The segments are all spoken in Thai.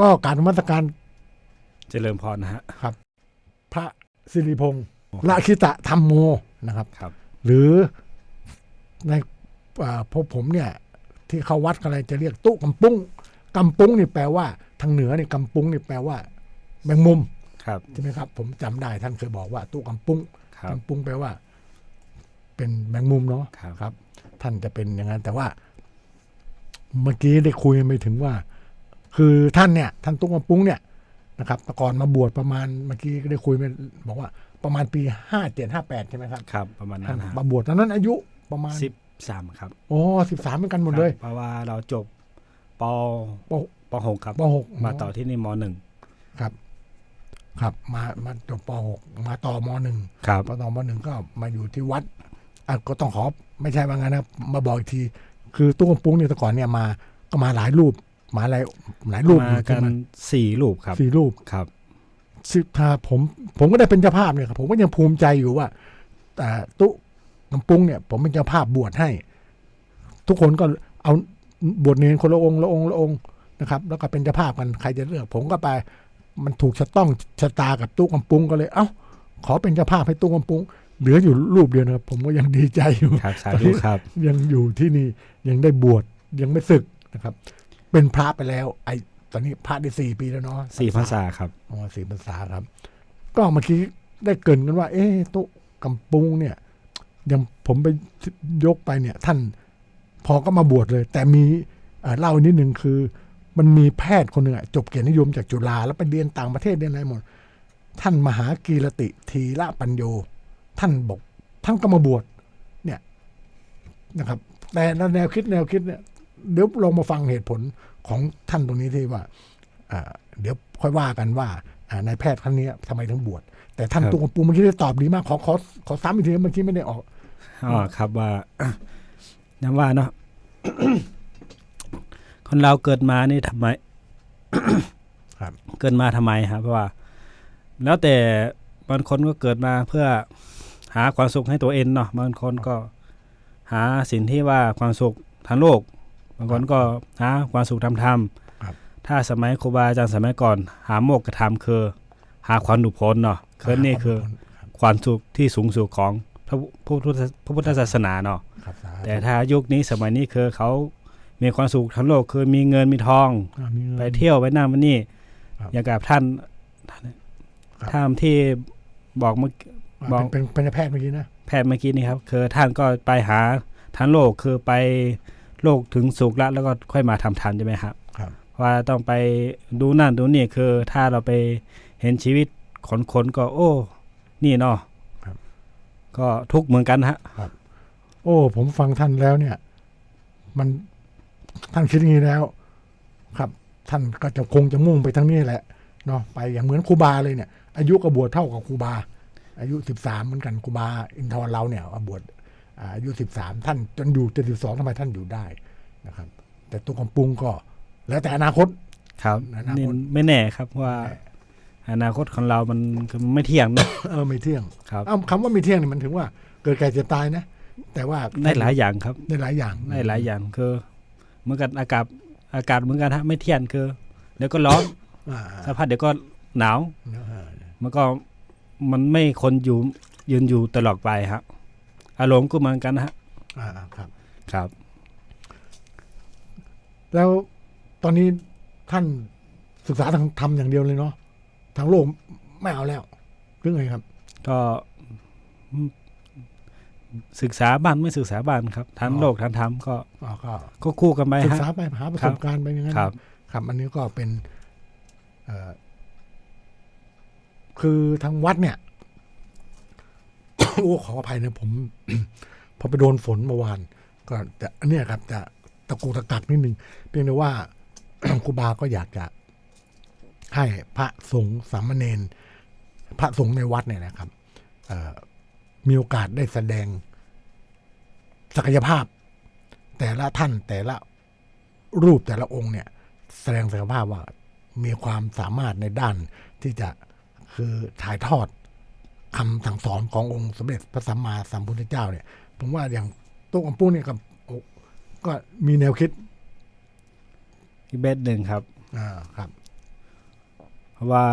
ก็การนมัสการเจริญพรนะฮะพระสิริพงศ์ละคิตะธรรมโมนะครับ ครับ หรือในอ่าพวกผมเนี่ย ที่เขาวัดกันอะไรจะเรียกตู้กำปุ้งกำปุ้งนี่แปลว่า ทางเหนือเนี่ยกำปุ้งนี่แปลว่า แมงมุมครับใช่ไหมครับ ผมจำได้ท่านเคยบอกว่าตู้กำปุ้งครับกำปุ้งแปลว่า เป็นแมงมุมเนาะครับครับ ท่านจะเป็นอย่างนั้นแต่ว่า เมื่อกี้ได้คุยไปถึงว่า คือท่านเนี่ยท่านตุ้งกำปุ้งเนี่ยนะครับแต่ก่อนมาบวชประมาณเมื่อกี้ก็ได้คุยไปบอกว่าประมาณปีห้าเจ็ดห้าแปดใช่ไหมครับครับ ประมาณท่านั้นนฮะมาบวชตอนนั้นอายุประมาณสิบสามครับโอ้สิบสามเหมือนกันหมดเลยครับเพราะว่าเราจบปปปหกครับปหกมาต่อที่นี่มหนึ่งครับ ครับ มามาจบปหกมาต่อมหนึ่งครับพอต่อมหนึ่งก็มาอยู่ที่วัดอะก็ต้องขอไม่ใช่ว่างั้นนะมาบอกอีกที คือตุ้งกำปุ้งเนี่ยแต่ก่อนเนี่ยมาก็มาหลายรูป มาหลายหลายรูปมาอยู่กัที่นสี่รูปครับสี่รูปครับสิถ้าผมผมก็ได้เป็นเจ้าภาพเนี่ยครับผมก็ยังภูมิใจอยู่ว่าแต่ตุ้กำปุ้งเนี่ย ผมเป็นเจ้าภาพบวชให้ ทุกคนก็เอาบวชเนรคนละองค์ละองค์ละองค์นะครับ แล้วก็เป็นเจ้าภาพกันใครจะเลือก ผมก็ไปมันถูกชะต้องชะตากับตู้กำปุ้งก็เลย เอ้า ขอเป็นเจ้าภาพให้ตู้กำปุ้งเหลืออยู่รูปเดียวนะครับ ผมก็ยังดีใจอยู่ครับสาตอนธุนี้ครับ ยังอยู่ที่นี่ยังได้บวชยังไม่ศึกนะครับ เป็นพระไปแล้ว ไอ้ตอนนี้พระได้สี่ปีแล้วเนาะสี่ภาษาครับอ๋อสี่ภาษาครับ ก็เมื่อกี้ได้เกรินกันว่า เอ๊ะตู้กำปุงเนี่ยยังผมไปยกไปเนี่ย ท่านพอก็มาบวชเลย แต่มีเอ่อเล่านิดหนึ่งคือ มันมีแพทย์คนหนึ่งอะจบเกียรตินิยมจากจุฬาแล้วไปเรียนต่างประเทศเรียนอะไรหมด ท่านมหากีรติทีละปัญโย ท่านบอกท่านก็มาบวชเนี่ยนะครับ แต่แนวคิดแนวคิดเนี่ย เดี๋ยวลองมาฟังเหตุผลของท่านตรงนี้ที่ว่าอ่าเดี๋ยวค่อยว่ากันว่าอ่านายแพทย์ท่านนี้ทำไมถึงบวชแต่ท่านครับตุงปูเมื่อกี้ได้ตอบดีมากขอขอขอซ้ำอีกทีเมื่อกี้ไม่ได้ออกอ๋อครับว่าย้ำว่าเนาะคนเราเกิดมานี่ทำไมครับเกิดมาทำไมครับเพราะว่า แล้วแต่บางคนก็เกิดมาเพื่อหาความสุขให้ตัวเองเนาะบางคนก็หาสิ่งที่ว่าความสุขทางโลก บางคนก็หาความสุขทางธรรมครับถ้าสมัยครูบาอาจารย์สมัยก่อน หาโมกขธรรมคือ หาความหนุพ้นเนาะคือนี่คือความสุขที่สูงสุดของพระพุทธพระพุทธศาสนาเนาะครับสาธุแต่ถ้ายุคนี้สมัยนี้คือเขามีความสุขทั้งโลกคือมีเงินมีทองอ่ามีงินไปเที่ยวไปนั่นมานี่ครับอย่างกับท่านครับท่านที่บอกเมื่ออ่าบอกเป็นเป็นเป็นแพทย์เมื่อกี้นะแพทย์เมื่อกี้นี่ครับคือท่านก็ไปหาทั้งโลกคือไป โลกถึงสุขแล้วแล้วก็ค่อยมาทำทานใช่ไหมครับครับว่าต้องไปดูนั่นดูนี่คือถ้าเราไปเห็นชีวิตคนคนๆก็โอ้ นี่เนาะครับก็ทุกข์เหมือนกันฮะโอ้ ผมฟังท่านแล้วเนี่ย มันท่านคิดอย่างนี้แล้ว ครับ ท่านก็จะคงจะมุ่งไปทั้งนี้แหละเนาะไปอย่างเหมือนครูบาเลยเนี่ย อายุก็บวชเท่ากับครูบา อายุสิบสามเหมือนกันครูบาอินทรเราเนี่ยมาบวช อ่าอายุสิบสามท่านจนอยู่เจ็ดสิบสองทำไมท่านอยู่ได้นะครับ แต่ตัวกำปุงก็ แล้วแต่อนาคตครับอนาคตนี่ไม่แน่ครับว่า อนาคตของเรามันคือมันไม่เที่ยงนะเออไม่เที่ยงครับเอ้าคำว่าไม่เที่ยงเนี่ยมันถึงว่า เกิดแก่เจ็บตายนะ แต่ว่าได้หลายอย่างครับได้หลายอย่างได้หลายอย่างคือเหมือนกันอากาศอากาศเหมือนกันฮะไม่เที่ยงคือเดี๋ยวก็ร้อนอ่าสักพักเดี๋ยวก็หนาวเนอะมันก็มันไม่คนอยู่ยืนอยู่ตลอดไปครับ อารมณ์ก็เหมือนกันนะฮะอ่าครับ ครับ แล้วตอนนี้ท่านศึกษาทางธรรมอย่างเดียวเลยเนาะทางโลกไม่เอาแล้วเรื่องไงครับ ก็ศึกษาบ้านไม่ศึกษาบ้านครับทั้งอ๋อโลกทั้งธรรมก็อ๋อก็ก็คู่กันไปศึกฮะษาไปหาประครัสบบการณ์ไปอย่างนั้นครับ ครับ อันนี้ก็เป็นเอ่อคือทางวัดเนี่ย โอ้ขออภัยนะผม พอไปโดนฝนเมื่อวาน ก็แต่อันเนี้ยครับจะตะกูตะกักนิดนึงเพียงแต่ว่าครูบาก็อยากจะ ให้พระสงฆ์สามเณรพระสงฆ์ในวัดเนี่ยนะครับมีโอกาสได้แสดงศักยภาพ แต่ละท่านแต่ละรูปแต่ละองค์เนี่ย แสดงศักยภาพว่ามีความสามารถในด้านที่จะคือถ่ายทอด คำสั่งสอนขององค์สมเด็จพระสัมมาสัมพุทธเจ้าเนี่ย ผมว่าอย่างตุ๊กอัมปุ้เนี่ยกับโอ้ก็มีแนวคิดอีกเบสหนึ่งครับอ่าครับราะว่า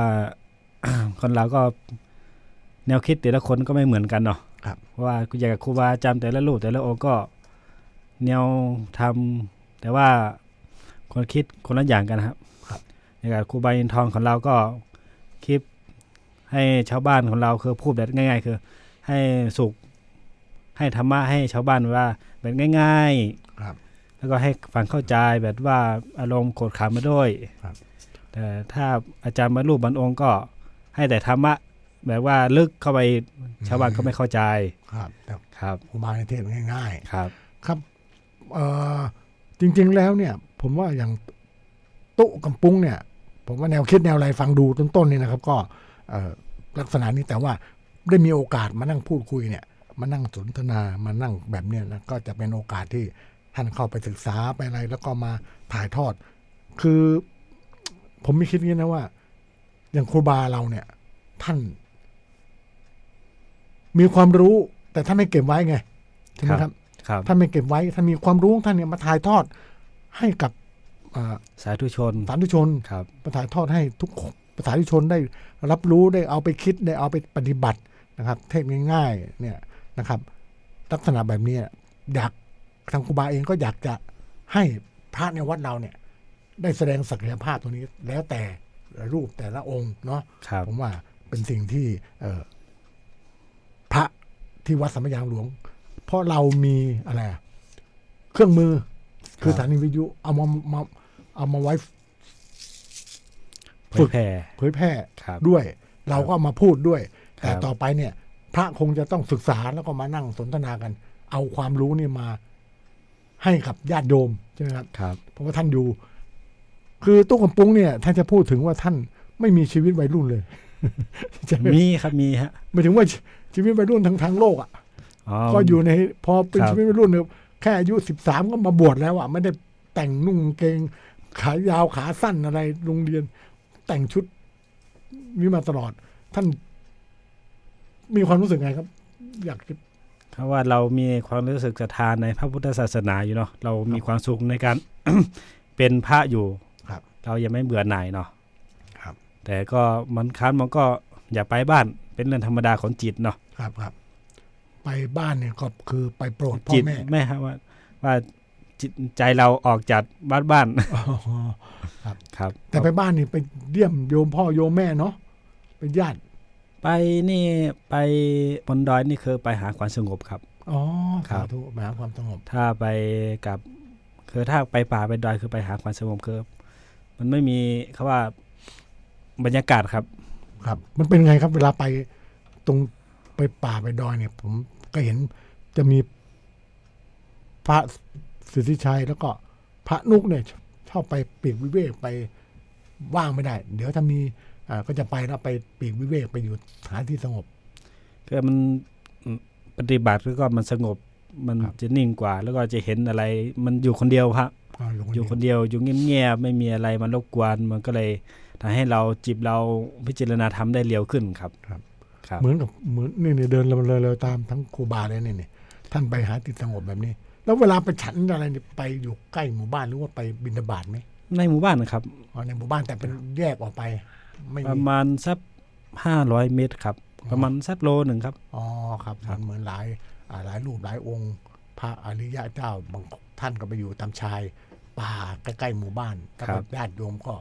คนเราก็แนวคิดแต่ละคนก็ไม่เหมือนกันเนาะครับเพราะว่าอย่างกับครูบาอาจารย์แต่ละรูปแต่ละองค์ก็ แนวทำแต่ว่าคนคิดคนละอย่างกันครับ ครับอย่างกับครูบาอินทองของเราก็คิด ให้ชาวบ้านของเราคือพูดแบบง่าย ๆ คือ ให้สุขให้ธรรมะให้ชาวบ้านว่าแบบง่าย ๆ ครับ แล้วก็ให้ฟังเข้าใจแบบว่าอารมณ์โกรธขามาด้วยครับ แต่ถ้าอาจารย์บรรลุบรรองค์ก็ให้แต่ธรรมะแบบว่าลึกเข้าไปชาวบ้านก็ไม่เข้าใจ ครับแต่ครับครูบาในเทศง่ายครับๆครับเอ่อจริง ๆ แล้วเนี่ย ผมว่าอย่างตุ๊กำปุ้งเนี่ย ผมว่าแนวคิดแนวอะไรฟังดูต้นๆนี่นะครับ ก็เอ่อ ลักษณะนี้แต่ว่าได้มีโอกาสมานั่งพูดคุยเนี่ยมานั่งสนทนามานั่งแบบเนี้ยนะก็จะเป็นโอกาสที่ท่านเข้าไปศึกษาไปอะไร แล้วก็มาถ่ายทอด คือผมไม่คิดงี้นะว่า อย่างครูบาเราเนี่ย ท่าน มีความรู้ แต่ท่านไม่เก็บไว้ไงใช่ไหมครับครับท่านไม่เก็บไว้ท่านมีความรู้ของท่านเนี่ยมาถ่ายทอดให้กับเอ่อสาธุชนสาธุชนครับมาถ่ายทอดให้ทุก ประชาชนได้รับรู้ได้เอาไปคิดได้เอาไปปฏิบัตินะครับ เทคนิคง่ายๆเนี่ยนะครับ ลักษณะแบบนี้อยากทางครูบาเองก็อยากจะให้พระในวัดเราเนี่ย ได้แสดงศักยภาพตรงนี้ แล้วแต่รูปแต่ละองค์เนาะครับผมว่าเป็นสิ่งที่เอ่อพระที่วัดสัมมยางหลวง เพราะเรามีอะไรอะเครื่องมือคือสถานีวิทยุเอามามาเอามาไว้ เผยแผ่เผยแพร่ครับด้วย เราก็มาพูดด้วยครับแต่ต่อไปเนี่ย พระคงจะต้องศึกษาแล้วก็มานั่งสนทนากัน เอาความรู้นี่มา ให้กับญาติโยมใช่ไหมครับครับ เพราะว่าท่านอยู่ คือตุ๊กกำปุ้งเนี่ยท่านจะพูดถึงว่าท่านไม่มีชีวิตวัยรุ่นเลยใช่ไหมมีครับมีฮะหมายถึงว่าชีชีวิตวัยรุ่นทั้งทั้งโลกอะอ๋อก็อยู่ในพอเป็นครับชีวิตวัยรุ่นเนี่ยแค่อายุสิบสามก็มาบวชแล้วอะไม่ได้แต่งนุ่งกางเกงขายาวขาสั้นอะไรโรงเรียน แต่งชุดนี้มาตลอด ท่านมีความรู้สึกไงครับ อยากจะเพราะว่าเรามีความรู้สึกศรัทธาในพระพุทธศาสนาอยู่เนาะเรามีความสุขในการ เป็นพระอยู่ครับ เรายังไม่เบื่อหน่ายเนาะครับ แต่ก็มันค้านมันก็อย่าไปบ้านเป็นเรื่องธรรมดาของจิตเนาะครับครับ ไปบ้านเนี่ยก็คือไปโปรดพ่อจิตแม่ไม่ฮะว่าว่าจิต ใจเราออกจากบ้านบ้านอ๋อครับ แต่ไปบ้านนี่ไปเยี่ยมโยมพ่อโยมแม่เนาะเป็นญาติไปนี่ไปบนดอยนี่คือไปหาความสงบครับอ๋อครัสาบธุมาหาความสงบ ถ้าไปกับคือถ้าไปป่าไปดอยคือไปหาความสงบคือมันไม่มีคำว่าบรรยากาศครับ ครับ มันเป็นไงครับ เวลาไปตรงไปป่าไปดอยเนี่ย ผมก็เห็นจะมีพระ สิทธิชัยแล้วก็พระนุกเนี่ยชอบไปปีกวิเวกไปว่างไม่ได้ เดี๋ยวถ้ามีอ่าก็จะไปแล้วไปปีกวิเวกไปอยู่หาที่สงบก็มันอืมปฏิบัติแล้วก็มันสงบมันครับจะนิ่งกว่า แล้วก็จะเห็นอะไร มันอยู่คนเดียวครับอ่าอยู่คนอยู่เดียวคนเดียวอยู่เงียบๆไม่มีอะไรมันรบกวนมันก็เลยทำให้เราจิบเราพิจารณาทำได้เร็วขึ้นครับครับครับเหมือนกับเหมือนนี่เนี่ยเดินเลยเลยเลยตามทั้งครูบาเลยเนี่ยเนี่ยท่านไปหาที่สงบแบบนี้ แล้วเวลาไปฉันอะไรเนี่ยไปอยู่ใกล้หมู่บ้านหรือว่าไปบินบาตไหมในหมู่บ้านนะครับอ๋อในหมู่บ้านแต่เป็นแยกออกไป ไม่ประมีมาณสักห้าร้อยเมตรครับ ประมาณสักโลหนึ่งครับอ๋อครับครับเหมือนหลายอ่าหลายรูปหลายองค์ พระอริยะเจ้าบางท่านก็ไปอยู่ตามชายป่าใกล้ๆหมู่บ้านถ้าเป็นญาติโยมก็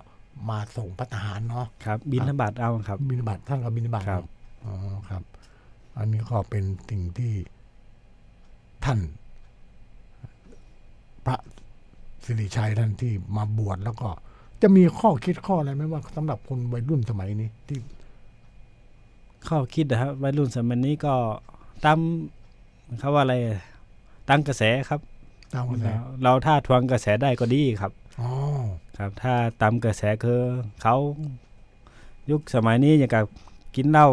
มาส่งพระทหารเนาะครับ บินทบาทเอาครับ บินบาตท่านก็บินบาตครับอ๋อครับ อันนี้ก็เป็นสิ่งที่ท่าน พระ สิริชัยท่านที่มาบวชแล้วก็ จะมีข้อคิดข้ออะไรไหมว่าสำหรับคนวัยรุ่นสมัยนี้ที่ข้อคิดนะครับวัยรุ่นสมัยนี้ก็ตามเขาว่าอะไรตั้งกระแสครับตามกระแสเราเราถ้าทวงกระแสได้ก็ดีครับอ๋อครับ ถ้าตามกระแสคือเขายุคสมัยนี้อย่างกับกินเหล้า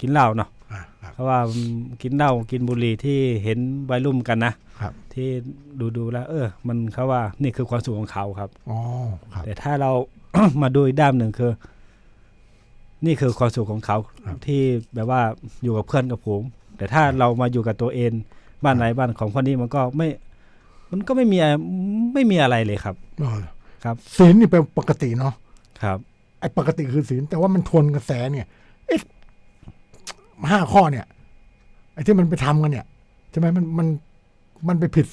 กินเหล้าเนาะอะครับเพราะว่ากินเหล้ากินบุหรี่ที่เห็นวัยรุ่นกันนะ ครับที่ดูดูๆแล้ว เออ มันเขาว่านี่คือความสุขของเขาครับอ๋อครับ แต่ถ้าเรา มาดูอีกด้านหนึ่งคือ นี่คือความสุขของเขาครับที่แบบว่าอยู่กับเพื่อนกับผม แต่ถ้าเรามาอยู่กับตัวเองบ้านไหนบ้านของคนนี้มันก็ไม่ มันก็ไม่มีอะไรไม่มีอะไรเลยครับอ๋อครับศีลนี่เป็นปกติเนาะครับไอ้ปกติคือศีลแต่ว่ามันทวนกระแสเนี่ยเอ๊ะห้าข้อเนี่ยไอ้ที่มันไปทำกันเนี่ยใช่ไหมมันมัน มันไปผิด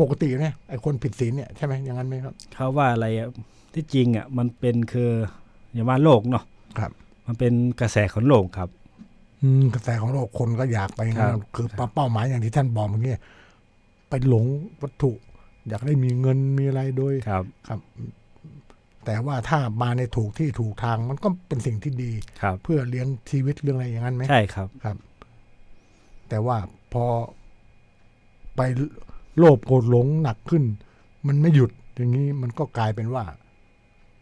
ปกติไหมไอ้คนผิดศีลเนี่ยใช่ไหมอย่างนั้นไหมครับเขาว่าอะไรอะที่จริงอะมันเป็นคืออย่าว่าโลกเนาะครับ มันเป็นกระแสของโลกครับ อืมกระแสของโลกคนก็อยากไปอย่างนั้นครับคือเป้าหมายอย่างที่ท่านบอกเมื่อกี้ไปหลงวัตถุ อยากได้มีเงินมีอะไรโดยครับครับ แต่ว่าถ้ามาในถูกที่ถูกทางมันก็เป็นสิ่งที่ดีครับเพื่อเลี้ยงชีวิตเรื่องอะไรอย่างนั้นไหมใช่ครับครับ แต่ว่าพอ ไปโลภโกรธหลงหนักขึ้น มันไม่หยุดอย่างนี้มันก็กลายเป็นว่า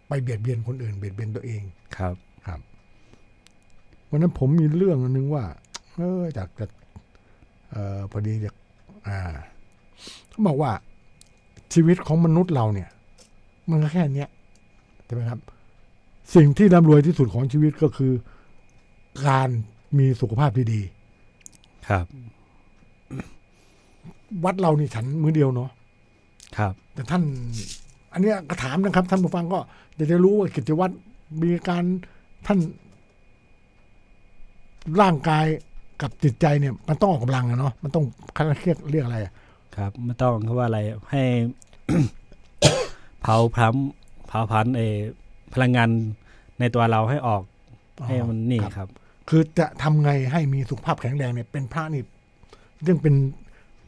ไปเบียดเบียนคนอื่น เบียดเบียนตัวเองครับครับวันนั้นผมมีเรื่องอันนึงว่า เออจากจะเอ่อพอดีจากอ่าเขาบอกว่าชีวิตของมนุษย์เราเนี่ย มันก็แค่เนี้ยใช่ไหมครับ สิ่งที่ร่ำรวยที่สุดของชีวิตก็คือ การมีสุขภาพที่ดี ครับ วัดเรานี่ฉันมือเดียวเนาะครับ แต่ท่าน อันเนี้ยก็ถามนะครับ ท่านผู้ฟังก็อยากจะรู้ว่ากิจวัตรมีการท่าน ร่างกายกับจิตใจเนี่ย มันต้องออกกำลังอะเนาะมันต้องคันเรียกเรียกอะไรอะครับไม่ต้องเขาว่าอะไรให้ เผาพร้ำเผาพันเออพลังงานในตัวเราให้ออก ให้มันนี่ครับครับ คือจะทำไงให้มีสุขภาพแข็งแรงเนี่ยเป็นพระนี่ยังเป็น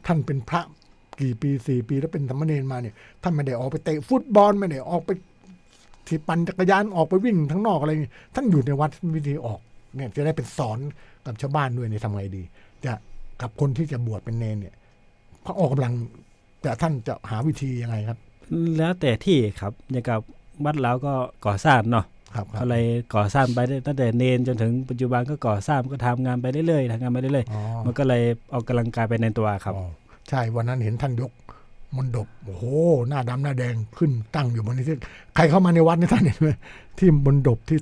ท่านเป็นพระกี่ปีสี่ปีแล้วเป็นธรรมเนรมาเนี่ยท่านไม่ได้ออกไปเตะฟุตบอลไม่ได้ออกไปที่ปั่นจักรยานออกไปวิ่งทั้งนอกอะไรนี่ท่านอยู่ในวัดวิธีออกเนี่ยจะได้เป็นสอนกับชาวบ้านด้วยเนี่ยทำไงดี จะกับคนที่จะบวชเป็นเนรเนี่ยพระออกกำลังแต่ท่านจะหาวิธียังไงครับ แล้วแต่ที่ครับอย่างกับวัดเราก็ก่อสร้างเนาะ ครับครับก็เลยก่อสร้างไปได้ตั้งแต่เนนจนถึงปัจจุบันก็ก่อสร้างก็ทำงานไปเรื่อยๆทำงานไปเรื่อยอ๋อๆมันก็เลยออกกำลังกายไปในตัวครับอ๋อใช่วันนั้นเห็นท่านยกมนดบโอ้โหหน้าดำหน้าแดงขึ้นตั้งอยู่บนนี้ที่ใครเข้ามาในวัดนี่ท่านเห็นไหมที่มนดบที่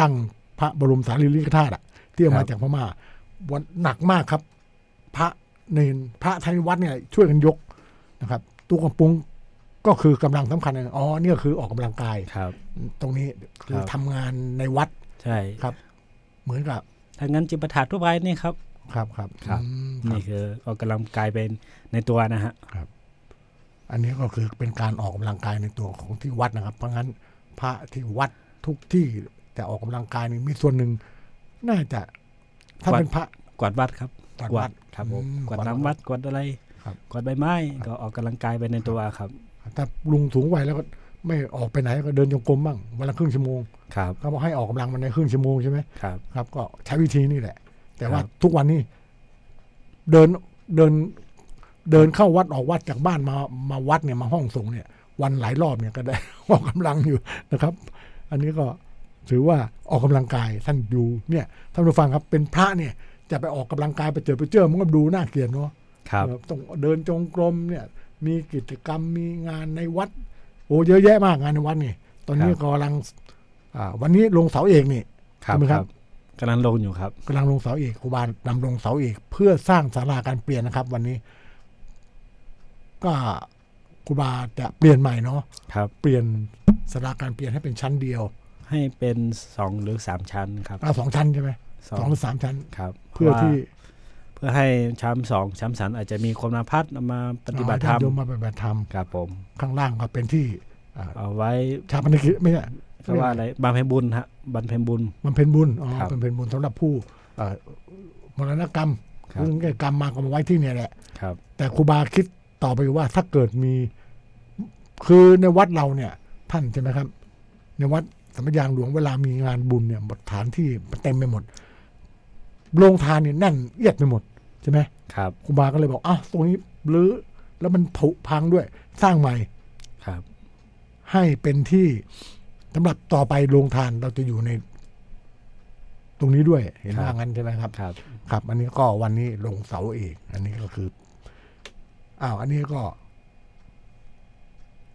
ตั้งพระบรมสารีริกธาตุอะที่เอามาครับจากพม่าวันหนักมากครับ พระเนนพระทายวัดเนี่ยช่วยกันยกนะครับตู้กระปุง ก็คือกำลังสำคัญนะอ๋อเนี่ยคือออกกำลังกายครับ ตรงนี้คือครับทำงานในวัดใช่ครับ เหมือนกับถ้างั้นจิปาถะทั่วไปนี่ครับ ครับครับครับอืมครับนี่คือออกกำลังกายเป็นในตัวนะฮะอันนี้ก็คือเป็นการออกกำลังกายในตัวของที่วัดนะครับ เพราะงั้นพระที่วัดทุกที่จะออกกำลังกายนี่มีส่วนหนึ่งน่าจะถ้าวัดเป็นพระกวาดวัดครับกวาดกวาวัดดครับผมอืมกวาดกวาดน้ำวัดกวาดอะไรครับกวาดใบไม้ก็ออกกำลังกายไปในตัวครับ ถ้าลุงสูงวัยแล้วก็ไม่ออกไปไหนก็เดินจงกรมบ้างวันละครึ่งชั่วโมงครับเขาบอกให้ออกกำลังมันในครึ่งชั่วโมงใช่ไหมครับครับ ก็ใช้วิธีนี่แหละ แต่ว่าครับทุกวันนี้ เดินเดินเดินเข้าวัดออกวัดจากบ้านมามาวัดเนี่ยมาห้องสงฆ์เนี่ย วันหลายรอบเนี่ยก็ได้ออกกำลังอยู่นะครับ อันนี้ก็ถือว่าออกกำลังกายท่านดูเนี่ยท่านผู้ฟังครับเป็นพระเนี่ย จะไปออกกำลังกายไปเจอไปเจอมันก็ดูน่าเกลียดเนาะครับเออต้องเดินจงกรมเนี่ย มีกิจกรรมมีงานในวัดโอ้เยอะแยะมากงานในวัดนี่ตอนนี้ครับกำลังอ่าวันนี้ลงเสาเอกนี่ครับใช่ไหมคครัรับบกำลังลงอยู่ครับกำลังลงเสาเอกครูบานำลงเสาเอกเพื่อสร้างศาลาการเปลี่ยนนะครับ วันนี้ ก็ครูบาจะเปลี่ยนใหม่เนาะครับ เปลี่ยนศาลาการเปลี่ยนให้เป็นชั้นเดียว ให้เป็นสองหรือสามชั้นครับอ่าสองชั้นใช่ไหมสสองหรือสามชั้นครับ เพื่อที่เพื่อให้ชั้นสองชั้นสามอาจจะมีคนมาพัดมาปฏิบัติธรรมญาโยมมาปฏิบัติธรรมครับผม ข้างล่างก็เป็นที่อ่าเอาไว้ชาปนกิจไม่ใช่เขาว่าอะไรบำเพ็ญบุญฮะบำเพ็ญบุญมันเป็นบุญอ๋อครับมันเป็นบุญสำหรับผู้เอ่อมรณกรรมครับซึ่งแก่กรรมมาก็มาไว้ที่เนี่ยแหละครับ แต่ครูบาคิดต่อไปว่าถ้าเกิดมีคือในวัดเราเนี่ย ท่านใช่ไหมครับ ในวัดสมยางหลวงเวลามีงานบุญเนี่ยฐานที่เต็มไปหมดโรงทานเนี่ยแน่นเอียดไปหมด ใช่ไหมครับครูบาก็เลยบอกอ้าวตรงนี้รื้อแล้วมันผุพังด้วย สร้างใหม่ครับ ให้เป็นที่สำหรับต่อไปโรงทานเราจะอยู่ใน ตรงนี้ด้วย เห็นครับว่างั้นใช่ไหมครับ ครับ ครับ อันนี้ก็วันนี้ลงเสาเอกอันนี้ก็คืออ้าวอันนี้ก็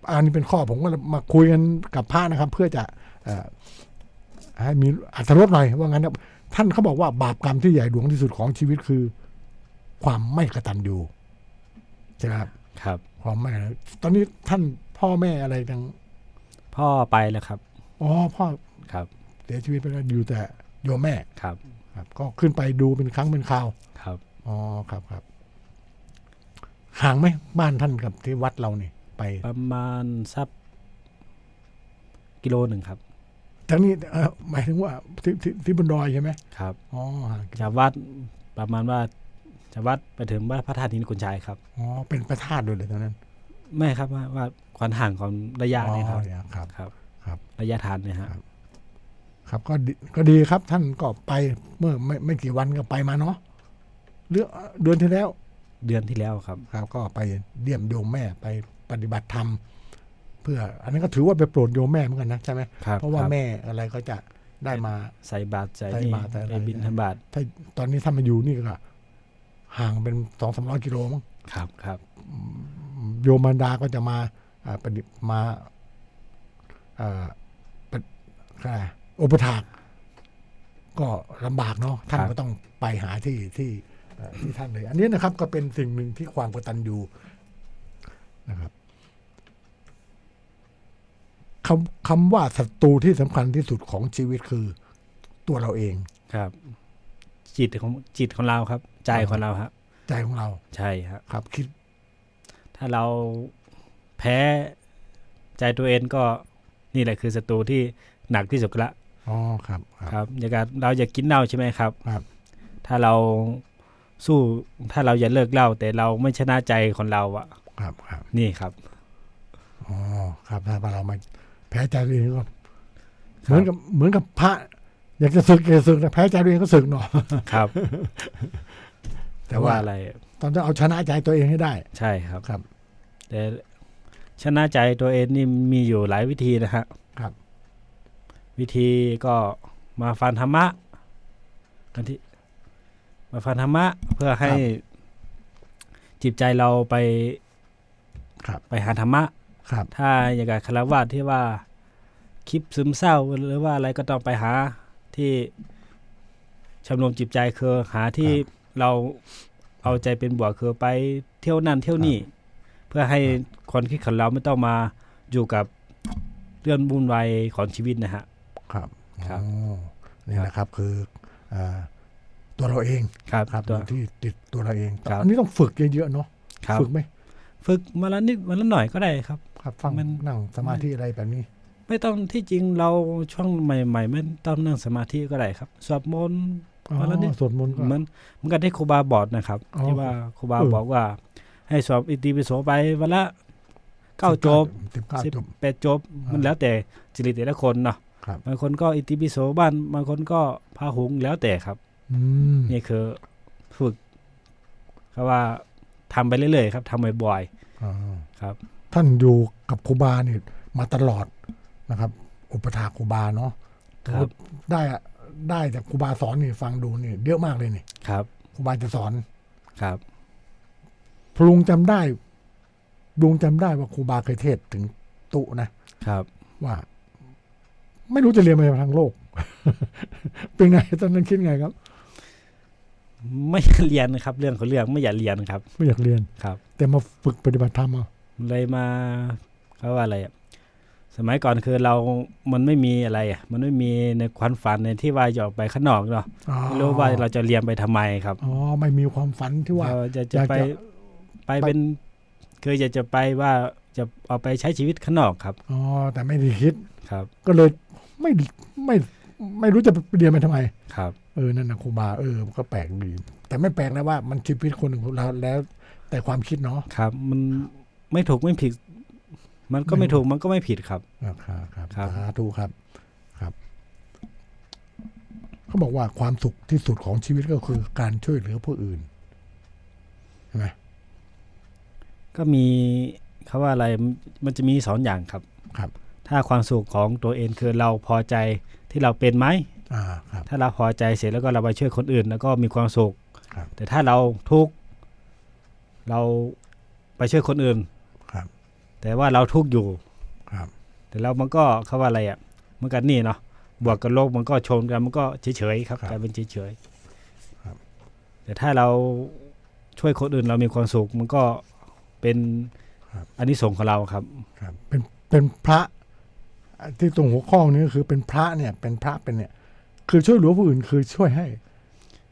อันนี้เป็นข้อผมก็มาคุยกันกับพระนะครับ เพื่อจะเอ่อให้มีอัตรสหน่อยว่างั้นครับท่านเขาบอกว่าบาปกรรมที่ใหญ่หลวงที่สุดของชีวิตคือ ความไม่กตัญญูใช่ไหมครับครับความไม่ตอนนี้ท่านพ่อแม่อะไรยังพ่อไปแล้วครับอ๋อพ่อครับเสียชีวิตไปแล้วอยู่แต่โยมแม่ครับ ครับ ก็ขึ้นไปดูเป็นครั้งเป็นคราวครับอ๋อครับครับห่างไหมบ้านท่านกับที่วัดเรานี่ไป ประมาณสักกิโลหนึ่งครับทั้งนี้เอ่อหมายถึงว่าที่ที่ที่บนดอยใช่ไหมครับอ๋อห่างจากวัดประมาณว่า จากวัดไปถึงวัดพระธาตุนินกุญชัยครับ อ๋อ เป็นพระธาตุด้วยเลยตอนนั้น ไม่ครับว่าว่าความห่างของระยะเนี่ยครับ อ๋อเนี่ยครับ ครับ ครับ ระยะทางเนี่ยฮะ ครับ ครับก็ดีก็ดีครับท่านก็ไปเมื่อไม่ไม่กี่วันก็ไปมาเนาะเรื่องเดือนที่แล้ว เดือนที่แล้วครับ ครับก็ไปเยี่ยมโยมแม่ไปปฏิบัติธรรม เพื่อ อันนั้นก็ถือว่าไปโปรดโยมแม่เหมือนกันนะใช่ไหมครับเพราะว่าคบแม่อะไรก็จะได้มา ใส่บาตรใส่ใส่นี่บาตรใส่อะไร ไปบินธบาต ถ้าตอนนี้ถ้ามาอยู่นี่ก็ ห่างเป็นสองสามร้อยกิโลมั้งครับครับโยมมารดาก็จะมาอ่าปฏิมาเอ่อปฏิอะไรอุปถาก ก็ลำบากเนาะท่านก็ต้องไปหาที่ที่เอ่อที่ท่านเลย อันนี้นะครับ ก็เป็นสิ่งหนึ่งที่ความกตัญญูนะครับคำคำว่าศัตรูที่สำคัญที่สุดของชีวิตคือตัวเราเองครับ จิตของจิตของเราครับ ใจอ่าของเราครับ ใจของเรา ใช่ครับ ครับคิด ถ้าเราแพ้ใจตัวเองก็นี่แหละคือศัตรูที่หนักที่สุดละอ๋อครับ ครับครับอย่างการเราอยากกินเหล้าใช่ไหมครับ ครับ ถ้าเราสู้ถ้าเราอยากเลิกเหล้าแต่เราไม่ชนะใจของเราอะครับครับ นี่ครับอ๋อครับถ้าเรามาแพ้ใจตัวเองก็เหมือนกับเหมือนกับพระอยากจะศึกอยากจะศึกนะแพ้ใจตัวเองก็ศึกหน่อยครับ แต่ว่าอะไร ตอนจะเอาชนะใจตัวเองให้ได้ ใช่ครับครับ แต่ชนะใจตัวเองนี่มีอยู่หลายวิธีนะฮะครับ วิธีก็มาฟังธรรมะกันที่มาฟังธรรมะเพื่อให้จิตใจเราไปครับไปหาธรรมะครับ ถ้าอย่างกับคารวะที่ว่าคลิปซึมเศร้าหรือว่าอะไรก็ต้องไปหาที่ชมรมจิตใจคือหาที่ เราเอาใจเป็นบวกคือไปเที่ยวนั่นเที่ยวนี่ เพื่อให้คนคิดของเราไม่ต้องมาอยู่กับเรื่องวุ่นวายของชีวิตนะฮะครับครับอ๋อนี่นะครับคืออ่าตัวเราเองครับครับตัวที่ติดตัวเราเองครับอันนี้ต้องฝึกเยอะๆเนาะครับฝึกไหมฝึกมาละนิดมาละหน่อยก็ได้ครับครับ ฟังมันนั่งสมาธิอะไรแบบนี้ ไม่ต้องที่จริงเราช่วงใหม่ ๆ ไม่ต้องนั่งสมาธิก็ได้ครับสวดมนต์ อ๋อวันละนิดสวดมนต์ก็เหมือนเหมือนกันที่ครูบาบอกนะครับอ๋อที่ว่าครูบาเออบอกว่า ให้สอบอิติปิโสไปวันละเก้าจบสิบเก้าสิบจบแปดจบอ่ามัมันแล้วแต่จริตแต่ละคนเนาะครับบางคนก็อิติปิโสบ้านบางคนก็พาหุงแล้วแต่ครับอืมนี่คือฝึกเขาว่าทำไปเรื่อยๆครับทำบ่อยอ๋อๆครับ ท่านอยู่กับครูบาเนี่ยมาตลอดนะครับ อุปถากครูบาเนาะครับได้อะ ได้จากครูบาสอนนี่ฟังดูนี่เยอะมากเลยนี่ครับครูบาจะสอนครับพลุงจำได้ลุงจำได้ว่าครูบาเคยเทศน์ถึงตุนะครับ ว่า ไม่รู้จะเรียนมาทางโลก เป็นไงตอนนั้นคิดไงครับ ไม่อยากเรียนนะครับ เรื่องของเรื่องไม่อยากเรียนครับ ไม่อยากเรียนครับ แต่มาฝึกปฏิบัติธรรมเอาเลยมาเขาว่าอะไรอะ สมัยก่อนคือเรา มันไม่มีอะไรอะมันไม่มีในความฝันในที่ว่าจะออกไปข้างนอกเนาะอ๋อไม่รู้ว่าเราจะเรียนไปทำไมครับ อ๋อ ไม่มีความฝันที่ว่าเราจะจะอยากไปจะไปเป็นคืออยากจะไปว่าจะออกไปใช้ชีวิตข้างนอกครับ อ๋อ แต่ไม่ได้คิด ครับ ก็เลยไม่ไม่ไม่รู้จะไปเรียนไปทำไม ครับ เออ นั่นนะครูบา เออมันก็แปลกดี แต่ไม่แปลกนะว่ามันชีวิตคนหนึ่งของเราแล้ว แต่ความคิดเนาะ ครับ มันไม่ถูกไม่ผิด มันก็ไม่ไม่ถูกมันก็ไม่ผิดครับอ่าครับครับครับสาธุครับครับ เขาบอกว่าความสุขที่สุดของชีวิตก็คือการช่วยเหลือผู้อื่นใช่ไหมก็มีเขาว่าอะไรมันจะมีสองอย่างครับ ครับ ถ้าความสุขของตัวเองคือเราพอใจที่เราเป็นไหมอ่าครับ ถ้าเราพอใจเสร็จแล้วก็เราไปช่วยคนอื่น แล้วก็มีความสุขครับแต่ถ้าเราทุกข์เราไปช่วยคนอื่นครับ แต่ว่าเราทุกข์อยู่ครับ แต่เรามันก็เขาว่าอะไรอะมันกันนี่เนาะบวกกับโลกมันก็ชนกันมันก็เฉยๆครับครับกลายเป็นเฉยครับๆแต่ถ้าเราช่วยคนอื่นเรามีความสุขมันก็เป็นครับอันนี้ส่งส์ของเราครับครับ เป็นเป็นพระที่ตรงหัวข้อนี้ก็คือเป็นพระเนี่ย เป็นพระเป็นเนี่ย คือช่วยเหลือผู้อื่นคือช่วยให้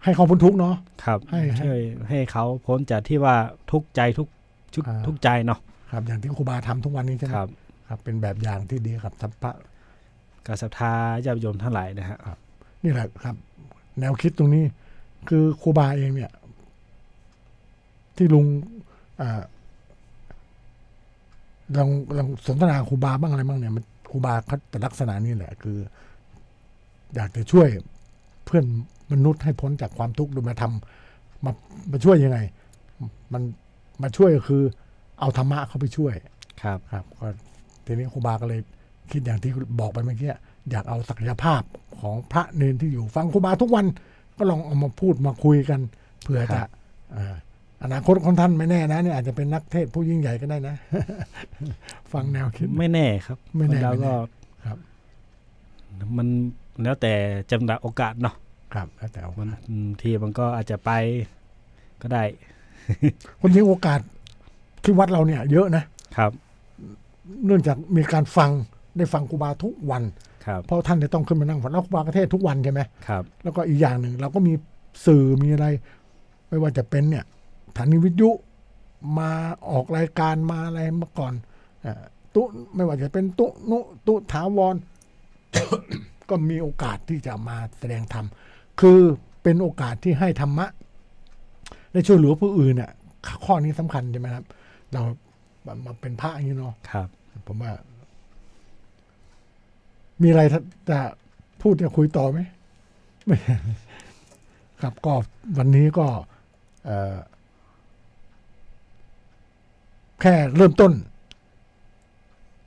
ให้เขาพ้นทุกข์เนาะครับ ให้ให้ช่วยให้เขาพ้นจากที่ว่าทุกข์ใจทุกทุกอ่าทุกข์ใจเนาะ ครับ อย่างที่ครูบาทำทุกวันนี้ใช่ไหมครับครับ เป็นแบบอย่างที่ดีครับทัพพระการศรัทธาญาติโยมทั้งหลายนะฮะนี่แหละครับ แนวคิดตรงนี้ คือครูบาเองเนี่ย ที่ลุงอ่าลองลองสนทนาครูบาบ้างอะไรบ้างเนี่ยมันครูบาเขาแต่ลักษณะนี้แหละ คือ อยากจะช่วยเพื่อนมนุษย์ให้พ้นจากความทุกข์โดยมาทำมามาช่วยยังไง มันมาช่วยก็คือ เอาธรรมะเข้าไปช่วยครับครับก็ทีนี้ครูบาก็เลยคิดอย่างที่บอกไปเมื่อกี้อยากเอาศักยภาพของพระเนนที่อยู่ฟังครูบาทุกวันก็ลองเอามาพูดมาคุยกันเผื่อครัจะบอ่าอนาคตของท่านไม่แน่นะเนี่ยอาจจะเป็นนักเทศน์ผู้ยิ่งใหญ่ก็ได้นะ ฟังแนวคิดไม่แน่ครับ ไม่แน่เราไม่แน่ก็ครับ มันแล้วแต่จำกัดโอกาสเนาะครับแล้วแต่เอามันอืมทีมันก็อาจจะไปก็ได้คนจริงโอกาส ที่วัดเราเนี่ย เยอะนะครับ เนื่องจากมีการฟังได้ฟังครูบาทุกวัน ครับ เพราะท่านจะต้องขึ้นมานั่งฟังแล้วครูบาก็เทศน์ทุกวันใช่ไหม ครับ แล้วก็อีกอย่างหนึ่งเราก็มีสื่อมีอะไร ไม่ว่าจะเป็นเนี่ยฐานีวิทยุมาออกรายการมาอะไรเมื่อก่อนเอ่อตุไม่ว่าจะเป็นตุนุตุถาวร ก็มีโอกาสที่จะมาแสดงธรรม คือเป็นโอกาสที่ให้ธรรมะ ได้ช่วยเหลือผู้อื่นเนี่ยข้อนี้สำคัญใช่ไหมครับ เรามาเป็นพระอย่างนี้เนาะครับ ผมว่า มีอะไรจะพูดจะคุยต่อไหมไม่ครับก็วันนี้ก็เอ่อแค่เริ่มต้น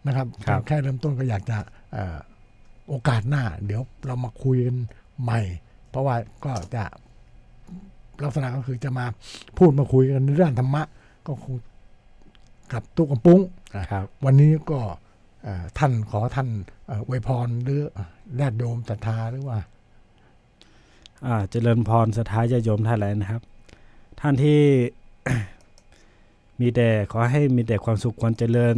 นะครับครับแค่เริ่มต้นก็อยากจะเอ่อโอกาสหน้า เดี๋ยวเรามาคุยกันใหม่ เพราะว่าก็จะลักษณะก็คือจะมาพูดมาคุยกันในเรื่องธรรมะ ก็คง กับตุกกับปุ้งอะครับ วันนี้ก็เอ่อท่านขอท่านเอ่ออวยพรหรือญาติโยมศรัทธาหรือว่าอ่าเจริญพรสถายาติโยมท่านหลายนะครับ ท่านที่มีแต่ขอให้มีแต่ความสุขความเจริญ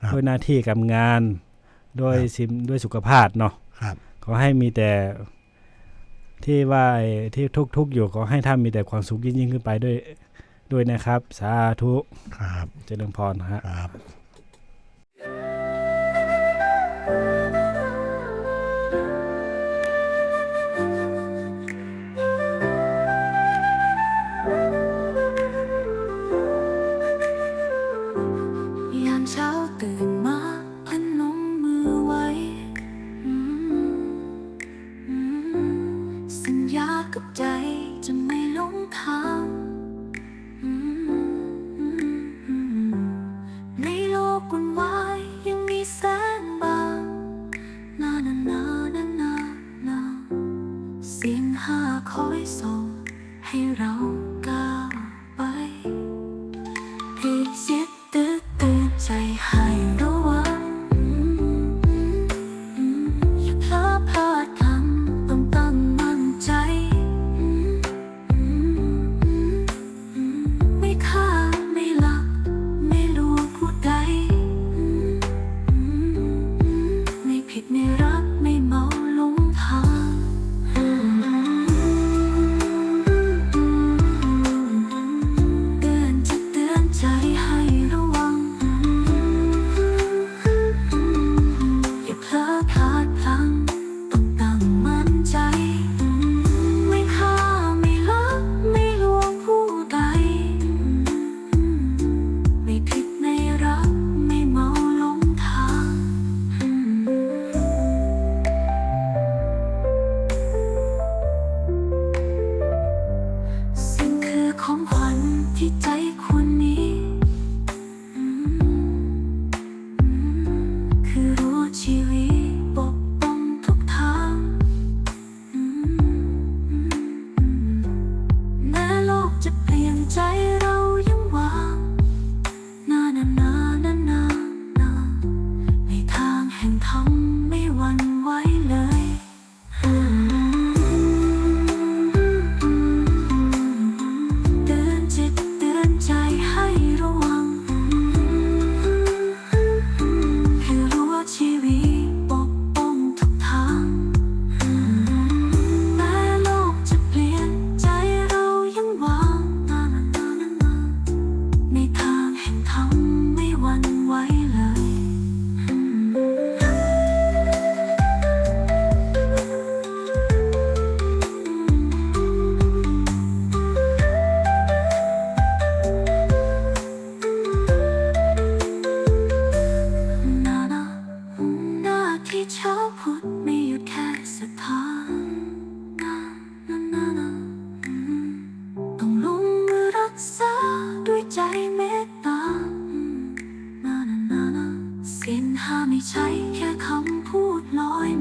ครับด้วยหน้าที่การงานด้วยครับสิมด้วยสุขภาพเนาะครับขอให้มีแต่ที่ว่าไอ้ที่ทุกข์ๆอยู่ขอให้ท่านมีแต่ความสุขยิ่งๆขึ้นไปด้วย ด้วยนะครับ สาธุครับเจริญพรนะฮะครับ อยส่งให้เรา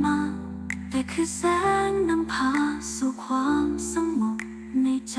มา แต่คือแสงนำพาสู่ความสงบในใจ